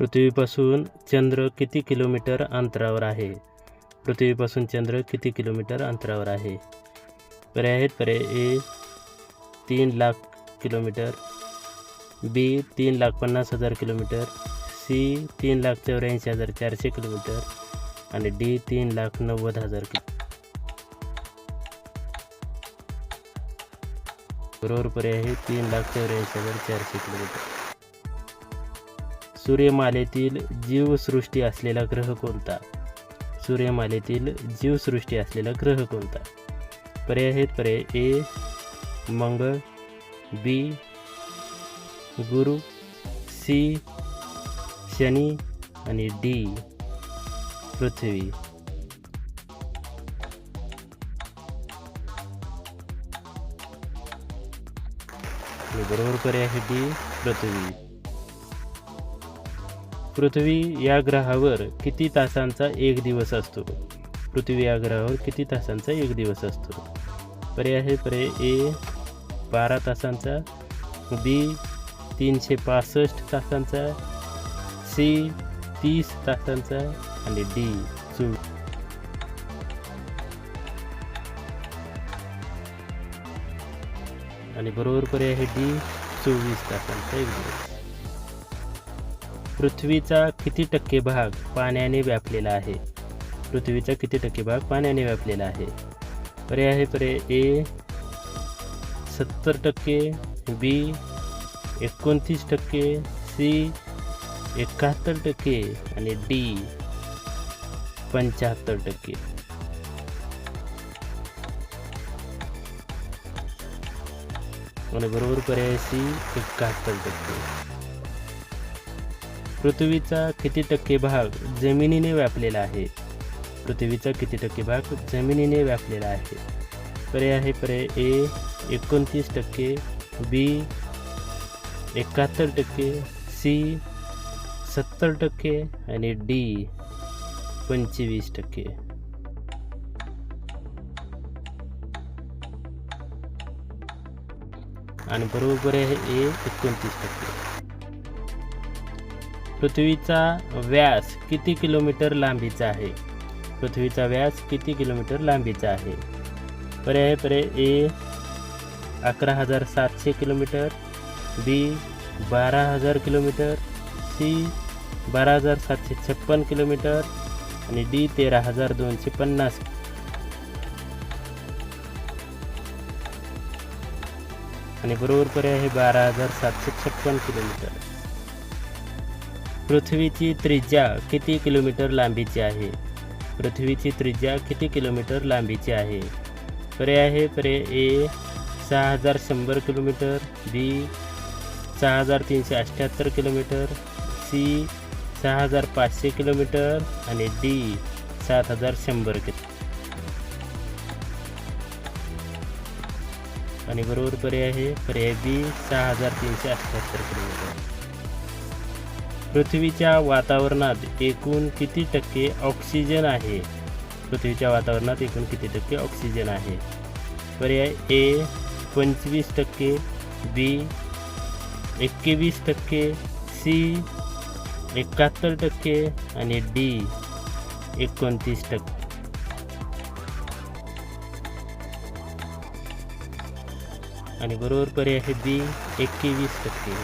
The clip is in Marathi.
पृथ्वीपासून चंद्र किती किलोमीटर अंतरावर आहे? पृथ्वीपासून चंद्र किती किलोमीटर अंतरावर आहे? पर्याय आहेत पर्याय ए तीन लाख किलोमीटर बी तीन लाख पन्नास हजार किलोमीटर सी तीन लाख चौऱ्याऐंशी हजार चारशे किलोमीटर आणि डी तीन लाख नव्वद हजार किलो बरोबर पर्याय आहे तीन लाख चौऱ्याऐंशी हजार चारशे किलोमीटर. सूर्यमालेतील जीवसृष्टी असलेला ग्रह कोणता? सूर्यमालेतील जीवसृष्टी असलेला ग्रह कोणता? पर्याय आहेत पर्याय ए मंगळ बी गुरु सी शनी आणि डी पृथ्वी. बरोबर पर्याय आहे डी पृथ्वी. पृथ्वी या ग्रहावर किती तासांचा एक दिवस असतो? पृथ्वी या ग्रहावर किती तासांचा एक दिवस असतो? पर्याय आहे पर्याय ए बारा तासांचा बी तीनशे पासष्ट तासांचा सी तीस तासांचा आणि डी चू आणि बरोबर पर्याय आहे डी चोवीस तासांचा एक दिवस. पृथ्वीचा किती टक्के भाग पाण्याने व्यापलेला आहे? पृथ्वीचा किती टक्के भाग पाण्याने व्यापलेला आहे? पर्याय आहे पर्याय ए सत्तर टक्के बी एकोणतीस टक्के सी एकाहत्तर टक्के आणि डी पंच्याहत्तर टक्के. आणि बरोबर पर्याय सी? एकाहत्तर टक्के. पृथ्वीचा किती टक्के भाग जमिनीने व्यापलेला आहे? पृथ्वीचा किती टक्के भाग जमिनीने व्यापलेला आहे? पर्याय आहे पर्याय ए एकोणतीस टक्के बी एकाहत्तर टक्के सी सत्तर टक्के आणि डी पंचवीस टक्के. आणि बरोबर आहे ए एकोणतीस टक्के. पृथ्वीचा व्यास किती किलोमीटर लांबीचा आहे? पृथ्वीचा व्यास किती किलोमीटर लांबीचा आहे? पर्याय पर्याय ए अकरा हजार सातशे किलोमीटर बी बारा हजार किलोमीटर सी बारा हजार सातशे छप्पन किलोमीटर आणि डी तेरा हजार दोनशे पन्नास. आणि बरोबर पर्याय आहे बारा हजार सातशे छप्पन किलोमीटर. पृथ्वीची त्रिज्या किती किलोमीटर लांबीची आहे? पृथ्वीची त्रिज्या किती किलोमीटर लांबीची आहे? पर्याय आहे पर्याय ए सहा हजार शंभर किलोमीटर बी सहा हजार तीनशे अठ्ठ्याहत्तर किलोमीटर सी सहा हजार पाचशे किलोमीटर आणि डी सात हजार शंभर किलो आणि बरोबर पर्याय आहे पर्याय बी सहा हजार तीनशे अठ्ठ्याहत्तर किलोमीटर. पृथ्वीच्या वातावरणात एकूण किती टक्के ऑक्सिजन आहे? पृथ्वीच्या वातावरणात एकूण किती टक्के ऑक्सिजन आहे? पर्याय ए पंचवीस टक्के बी एक्केवीस टक्के सी एकाहत्तर टक्के आणि डी एकोणतीस टक्के. आणि बरोबर पर्याय आहे बी एकवीस टक्के.